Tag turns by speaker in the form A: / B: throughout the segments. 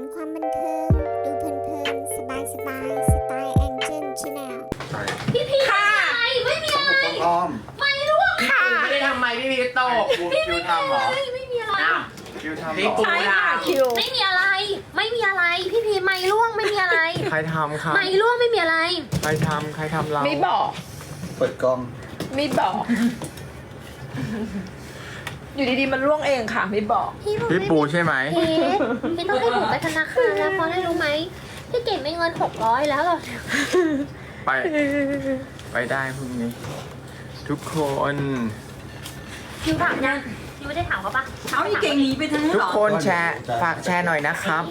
A: นความบันเทิง ดูเพลินๆ สบายสบายๆสไตล์แองเจิลชาแนล
B: พี่พี
C: ค่ะ
B: ไม่ไม่มีอะไร
D: พร้อม
B: ไม่รู้ว่า
C: ค่ะ
E: ไม่ได้ทำไมพี่พีโตก
D: คิวคิวทำเหรอ
B: ไม่ไม่มีอะไร
E: อ้าว
D: คิวทำเห
E: พี่
D: รอ
E: ปู
C: ใช่ค่ะคิว
B: ไม่มีอะไร ไม่มีอะไรพี่พีไม่ร่วงไม่มีอะไร
F: ใครทำครับ
B: ไม่ร่วงไม่มีอะไร
F: ใครทำใครทำเรา
C: ไม่บอก
D: เปิดกล้อง
C: ไม่บอก อยู่ดีๆมันร่วงเองค่ะไม่บอก
B: พี่ผม
F: พี่ปูใช่ไหม
B: เอ๊ะพี่ต้องให้หนูไปธนาคารแล้วเพราะอะไรรู้ไหมพี่เก็บไม่เงินหกร้อยแล้วเหรอ
F: ไป ไปได้พรุ่งนี้ ทุกคน
B: คิวถามยังคิวไม่ได้ถามเขาปะ
G: เอาอีเก่งหนีไปทางนู้น
F: ทุ
G: เห
F: ก
G: รอ
F: คนแชร์ฝากแชร์หน่อยนะครับ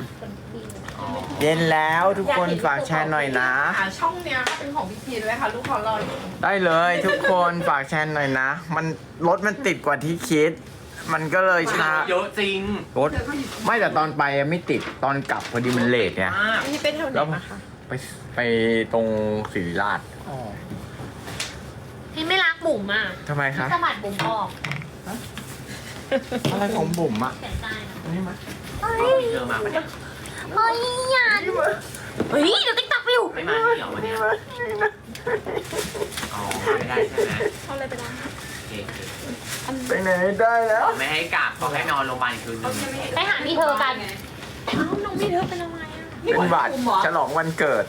F: เย็นแล้วทุกคนฝากแชร์หน่อยนะ
C: อ่าช่องเนี้ยเป็นของพี่พีด้วยค่ะ ลูกเขารออยู่
F: ได้เลยทุกคนฝากแชร์หน่อยนะ มันรถมันติดกว่าที่คิด มันก็เลยช้า
E: เยอะจริง
F: รถไม่แต่ตอนไปไม่ติดตอนกลับพอดีมันเลทไง
E: มาก
C: พี่เป็นเท่าไห
F: แล้
C: ร่
F: ว
C: นะคะ
F: ไปไปตรงศรีราช
B: พี่ไม่รักบุ๋มอะ
F: ทำไมคะ
B: สะบัดบุ๋มออก
F: อะไรของบุ๋มอะ
B: เสียใจนะ
F: อันนี่มา
B: เฮ้ย
E: เธอมาปะเนี่ย
B: เฮ้ยอย่าเฮ้ยเดี๋ยวติ๊กตักไปอยู่
E: ไม่มาที่เหรอวันเนี้ยอ๋อมาไม่ได้ใช่ไหม
C: เอาอะไรไปได้
E: โอเคโอเค
F: ไปไหนได้แล้ว
E: ไม่ให้กลับบอกให้นอนโรงพยาบาลอีกคืนนึง
B: ไปหาพี่เธอกันเอ้าน้องพี่เธอเป็นอะไรอะ
F: เป็นบัตรฉลองวันเกิด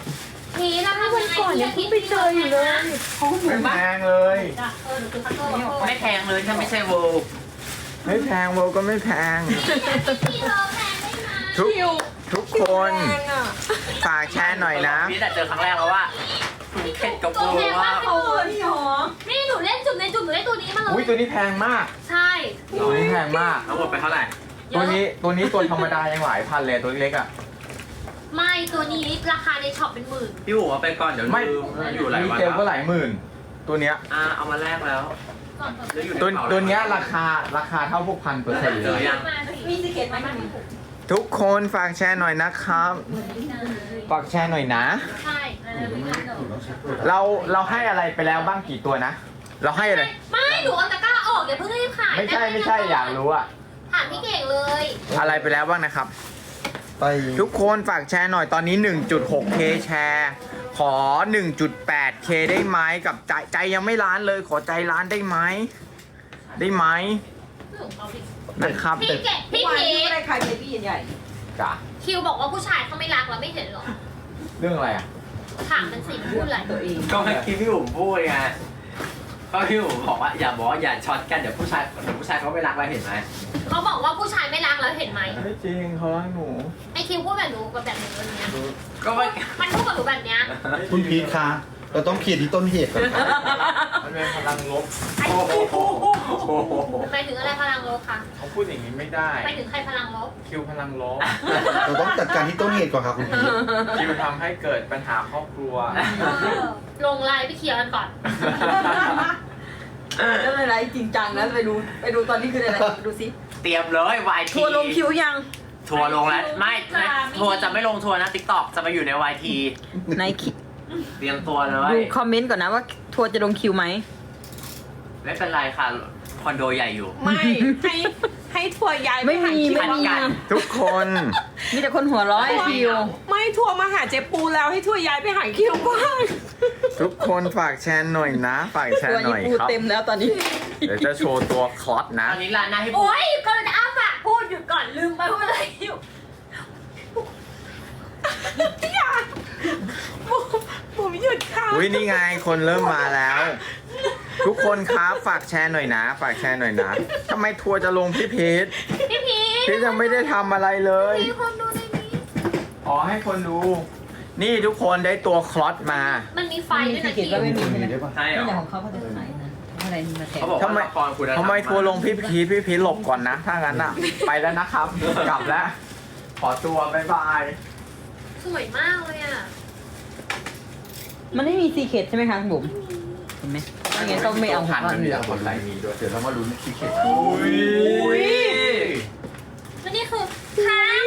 B: พีแล้วถ้าวันก่อนยังคิดไปเจออยู่เลย
F: ไม่แพงเลย
B: เออหนูคือคัตเตอร์
E: ไม่แพงเลยถ้าไม่ใช่เวิลด์
F: ไม่แพงโวก็ไม่แพง
B: พี่เธอแพงได้ไหม
F: ทุก
C: คิว
F: ทุกคน
C: แรงอะ
F: ฝากแชร์หน่อยนะ
E: พี่แต่เจอครั้งแรกแล้วว่าคุณเข็ดกับ
B: ตัว
E: เวิ
B: แพ
E: ล
B: ง
E: ด์
B: มา
E: ว่าก
G: โอ้นี่หรอ
B: นี่หนูเล่นจุ่มในจุ่มหนูได้ตัวนี้มาเล
F: อุ้ย
B: ย
F: ตัวนี้แพงมาก
B: ใช่
F: ตัวนี้แพงมาก
E: ทั้งหมดไปเท่าไหร่
F: ตัวนี้ตัวนี้ตัวธรรมดายังหลายพันเลยตัวเล็กๆอะ
B: ไม่ตัวนี้ราคาในช็อปเป็นหมื่น
E: พี่หัวไปก่อนเดี๋ยว
F: ไม่
E: ลืมอยู่หลาย
F: รี
E: วัน
F: เซลก็หลายหมื่น ตัวเนี้ย
E: อ่าเอามาแลกแล้ว
B: ก่อนเปิด
E: แล้วอยู่ใน
F: ตัว
E: กระเป๋า
F: ตัวเนี้ยราคาราคาเท่าพวกพันเปอร์เซ็นต์
E: เจ
F: เล
E: อยยัง
B: มาสิ
G: มีสิเกตไหม
F: ทุกคนฝากแชร์หน่อยนะครับฝากแชร์หน่อยนะ
B: ใช่
F: เราเราให้อะไรไปแล้วบ้างกี่ตัวนะ เราให้อะไร
B: ไม่หนูเอาตะกร้าออกอย่าเพิ่งรีบขาย
F: ไม่ใช่ไม่ใช่อยากรู้อะ
B: ถามพี่เก่งเลย
F: อะไรไปแล้วบ้างนะครับ
D: ไป
F: ทุกคนฝากแชร์หน่อยตอนนี้ 1.6k แชร์ ขอ 1.8k ได้ไหมกับใจใจยังไม่ล้านเลย ขอใจล้านได้ไหมได้ไหมนะครับ
B: พี่เก่งพี่
G: วาน
B: พี
G: นี้อะไรใครเบบี้ใหญ่
F: จ้ะ
B: คิวบอกว่าผู้ชายเขาไม่รักเราไม่เห็นหรอ
F: เรื่องอะไรอะ
B: ถามมันสิพูดอะไร
G: ตัวเอง
E: ก็เมื่อกี้พี่บุ๋มพูดไง ก็พี่บุ๋มบอกว่าอย่าบอกว่าอย่าช็อตกันเดี๋ยวผู้ชายเดี๋ยวผู้ชายเขาไม่รักเราเห็นไหม
B: เขาบอกว่าผู้ชายไม่รักเราเห็นไหม
F: ไม่จริงเขารักหนู
B: ไอคิวพูดแบบหนูกับแบบหนูวันเนี้ย
E: ก็ไม่
B: มันพูดกับหนูแบบเนี้ย
D: คุณพีทคะเราต้องเคลียร์ที่ต้นเหตุก่อนครับ
F: มันเป็นพลังลบ
E: โอ้โห
B: หมายถึงอะไรพลังลบคะ
F: เขาพูดอย่างนี้ไม่ได้
B: หมายถึงใครพลังลบ
F: คิวพลังลบ
D: เราต้องจัดการที่ต้นเหตุก่อนครับคุณพีท
F: คิวทำให้เกิดปัญหาครอบครัว
B: ลงไลน์ไปเคลียร์กันก่อน
G: แล้วอะไรจริงจังนะไปดูไปดูตอนนี้คืออะไรดูสิ
E: เตรียมเลยวายที
G: ทัวร์ลงคิวยัง
E: ทัวร์ลงแล้ว ไม่ไม่ทัวร์จะไม่ลงทัวร์นะติ๊กต็อกจะมาอยู่ในวายที
G: ใน
E: เตรียมตัวเล
G: ดู
E: ย
G: คอมเมนต์ก่อนนะว่าทัวร์จะลงคิวไหม
E: ไม่เป็นไรค่ะคอนโดใหญ่อยู่
C: ไม่ให้ ให้ทัวร์ย้ายป
G: ไม่มี
C: หาคิว
G: ไม่มี
E: กัน
F: ทุกคน
G: มีแต่คนหัวเร้อยคิว
C: ไม่ทัวร์มาหาเจ๊ปูแล้วให้ทัวร์ย้ายไปหาคิวบ้าง
F: ทุกคนฝากแชร์หน่อยนะ ฝากแช
G: ตัว
F: ร์ห
G: นี้
F: น่อย
G: ปู
F: ครับ
G: เต็มแล้วตอนนี้
F: เดี๋ยวจะโชว์ตัวคลอส
E: ต
F: นะ
E: อนนี้ร้านหน้าให้บุ๋ม
B: โอ๊ยกำลังจะอ้าปากพูดหยุดก่อนลืมไปว่าอะไรอยู่
C: ผมหยุดค่ะ
F: อุ้ยนี่ไงคนเริ่มมาแล้ว ทุกคนครับ ฝากแชร์หน่อยนะ ฝากแชร์หน่อยนะทำไมทัวร์จะลงพี่พีท
B: พี่พี
F: พี่ยังไม่ได้ทำอะไรเลย
B: มีคนดูในนี้
F: อ๋อให้คนดู นี่ทุกคนได้ตัวคลอสมา
B: มันมีไฟด้วยนะ
G: ไม่มี
B: คิว
G: ก็ไม่มี
D: มีได้ปะ
E: ใช่เหร
G: ไม่
E: อ
G: แต่ของเขาเขาจะขายนะอะไรมาแถม
E: เขาบอก
F: ทำไม
E: ว่าละครคุณธรร
F: ทำไมทัวร์ลงพี่พีทพี่พีทหลบก่อนนะ ถ้างั้นอะ ไปแล้วนะครับ กลับแล้ว ขอตัวบ๊ายบาย
B: สวยมากเลยอะ
G: มันไม่มีซีเคทใช่ไหมคะคุณบุ๋มเห็นไหมไม่งั้นก็ไม่เอาของ
F: ทัน
G: เขา
F: มันมีแต่คนไลน์มีด้วยเดี๋ยวเรามาลุ้นที่เข็ด
E: อุ้ย
B: แล้วนี่คือค้าง